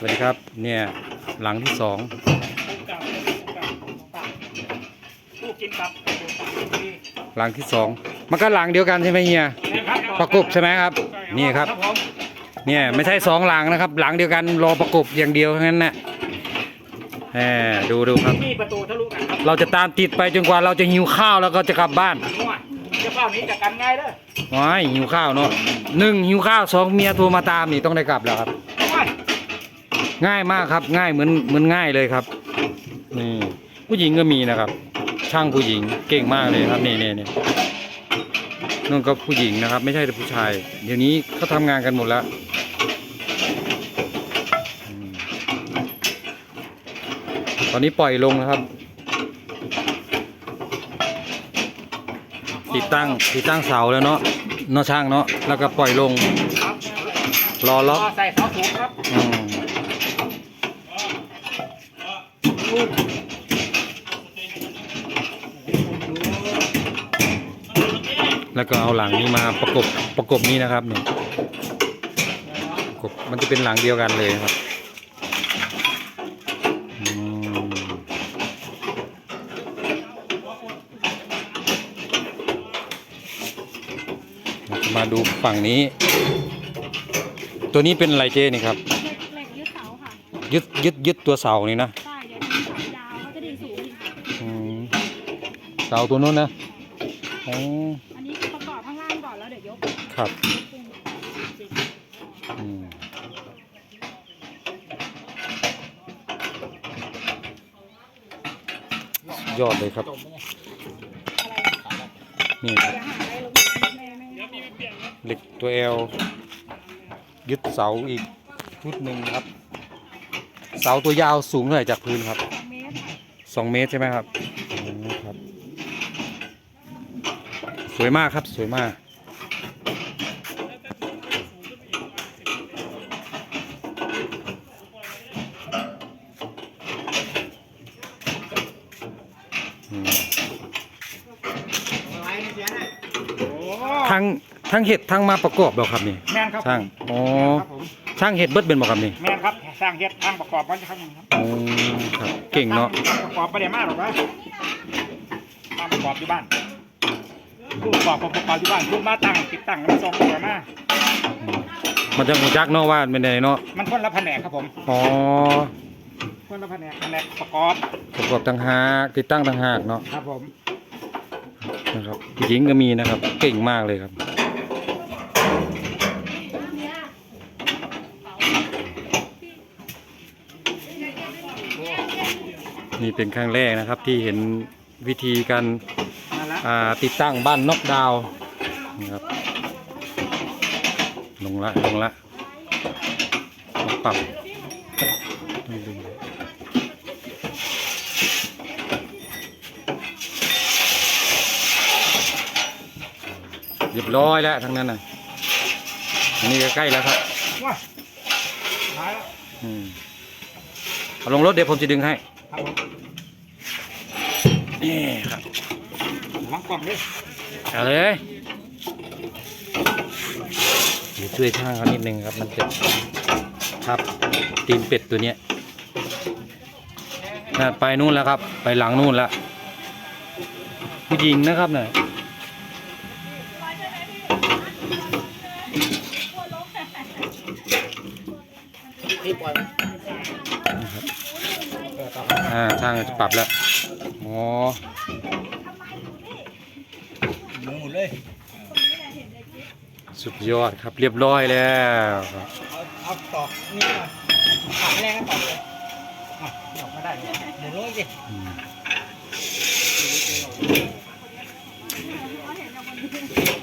สวัสดีครับ เนี่ยหลังที่สองผู้กลับผู้กลับผู้กินกลับหลังที่สองมันก็หลังเดียวกันใช่ไหมเฮียประกบใช่ไหมครับ นี่ครับผมเนี่ยไม่ใช่สองหลังนะครับ หลังเดียวกันรอประกบอย่างเดียวเท่านั้นนะแหมดูดูครับนี่ประตูทะลุกันครับ เราจะตามติดไปจนกว่าเราจะหิวข้าวแล้วก็จะกลับบ้านนวดจะเข้านี้จากกันง่ายเด้อว้ายหิวข้าวเนาะหนึ่งหิวข้าวสองเมียโทรมาตามนี่ต้องได้กลับแล้วครับนวด ง่ายมากครับ ง่ายเหมือนเหมือนง่ายเลยครับนี่ผู้หญิงก็มีนะครับ ช่างผู้หญิงเก่งมากเลยครับนี่นี่นี่นู่นก็ผู้หญิงนะครับ ไม่ใช่แต่ผู้ชาย เดี๋ยวนี้เขาทำงานกันหมดแล้วอืมตอนนี้ปล่อยลงนะครับ ติดตั้งติดตั้งเสาแล้วเนาะเนาะช่างเนาะแล้วก็ปล่อยลงครับรอล็อกใส่เสาสูงครับ อืม แล้วก็เอาหลังนี้มาประกบประกบนี้นะครับเนี่ยประกบมันจะเป็นหลังเดียวกันเลยนะครับอืมเราจะมาดูฝั่งนี้ ตัวนี้เป็นอะไรเจนี่ครับเหล็กเหล็กยึดเสาค่ะยึดยึดยึดตัวเสานี่นะ เสาตัวนู้นนะอ๋ออันนี้ประกอบข้างล่างก่อนแล้วเดี๋ยวยกครับยกขึ้นอืมสุดยอดเลยครับ นี่ครับจะหาอะไรลงแม่แม่เหล็กตัวเอลยึดเสาอีกชุดหนึ่งครับ เสาตัวยาวสูงเท่าไหร่จากพื้นครับสองเมตรค่ะสองเมตรใช่ไหมครับอืมครับ สวยมากครับสวยมากอืมอะไรนี่เสียนะโอ้ทั้งทั้งเห็ดทั้งมาประกอบเบาครับนี่แม่นครับช่างอ๋อครับผมช่างเห็ดเบิดเป็นบ่ครับนี่แม่นครับสร้างเฮ็ดทางประกอบมันจะครับครับอ๋อครับเก่งเนาะทางประกอบไม่ได้มากหรอกนะทางประกอบอยู่บ้าน ผู้ประกอบของประกอบอยู่บ้านผู้มาตั้งติดตั้งแล้วส่งตัวมามันจะรู้จักเนาะว่าเป็นไงเนาะมันคนละแผนกครับผมอ๋อคนละแผนกแผนกประกอบประกอบต่างหากติดตั้งต่างหากเนาะครับผมนะครับผู้หญิงก็มีนะครับ เก่งมากเลยครับนี่เป็นครั้งแรกนะครับที่เห็นวิธีการนั่นละอ่า ติดตั้งบ้านน็อกดาวน์นะครับลงละลงละต้องปรับต้องดึงเรียบร้อยแล้วทั้งนั้นนะอันนี้ก็ใกล้แล้วครับว้าหายแล้วอืมเอาลงรถเดี๋ยวผมจะดึงให้ครับผมนี่ค รับวางกล่องด้วยเอาเลยเดี๋ยวช่วยช่างเขานิดนึงครับมันจะทับตีนเป็ดตัวเนี้ยน่ะไปนู่นแล้วครับ ไปหลังนู่นแล้วผู้หญิงนะครับเนี่ยที่ปล่อยอ่าช่างจะปรับแล้ว อ๋อ หมดเลย สุดยอดครับเรียบร้อยแล้วครับเอาเอาตอกนี่มาขาแรงก็ตอกเลยอะตอกไม่ได้เลยหมุนลงสิอืม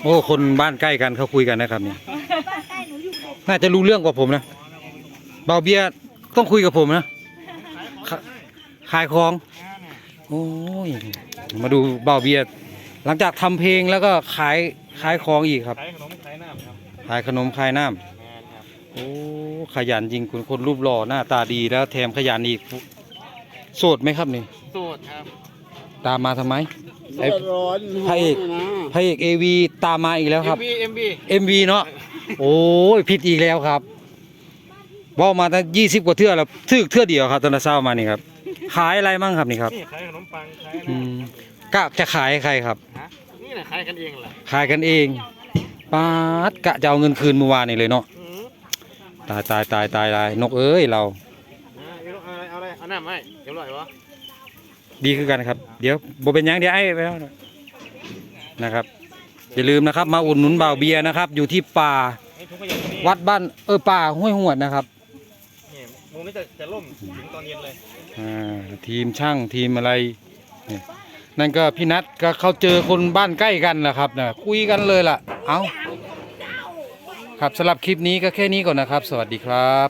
โอ้คนบ้านใกล้กันเขาคุยกันนะครับเนี่ยบ้านใกล้หนูอยู่เลยน่าจะรู้เรื่องกว่าผมนะเบาเบียร์ต้องคุยกับผมนะขะขายของโอ้ยมาดูเบาเบียร์ หลังจากทำเพลงแล้วก็ขายขายของอีกครับ ขายขนมขายน้ำครับขายขนมขายน้แมนครับำโอ้ขยันจริงคุณคนรูปหล่อหน้าตาดีแล้วแถมขยันอีกโสดไหมครับนี่สูตรครับตามมาทำไม ไอ้ ร้อนพระเอกพระเอกเอวีตามมาอีกแล้วครับ เอ็มบี MV เนาะ โอ้ยผิดอีกแล้วครับบอกมาตั้งยี่สิบกว่าเทื่อแล้วซื้อเทื่อเดียวครับตอนเช้ามานี่ครับ ขายอะไรมั่งครับนี่ครับ นี่ขายขนมปังขายอะไรอืม กะจะขายให้ใครครับ ฮะนี่แหละขายกันเองแหละขายกันเองปาดกะจะเอาเงินคืนเมื่อวานนี่เลยเนาะอืมตายตายตายตายตายนกเอ้ยเรา อ่าเอาอะไรเอาอะไรเอาน้ำไหมเดี๋ยวอร่อยวะดีคือกันครับ เดี๋ยวบ่เป็นหยังเดี๋ยวไอ้ไปเอานะครับ อย่าลืมนะครับมาอุดหนุนบ่าวเบียร์นะครับ อยู่ที่ป่านี่ถุงขยะตรงนี้วัดบ้านเออป่าห้วยหวดนะครับนี่มุมนี้จะจะล่มถึงตอนเย็นเลยอ่าทีมช่างทีมอะไรนี่ นั่นก็พี่นัทก็เขาเจอคนบ้านใกล้กันแหละครับนะคุยกันเลยล่ะ เอาครับสำหรับคลิปนี้ก็แค่นี้ก่อนนะครับ สวัสดีครับ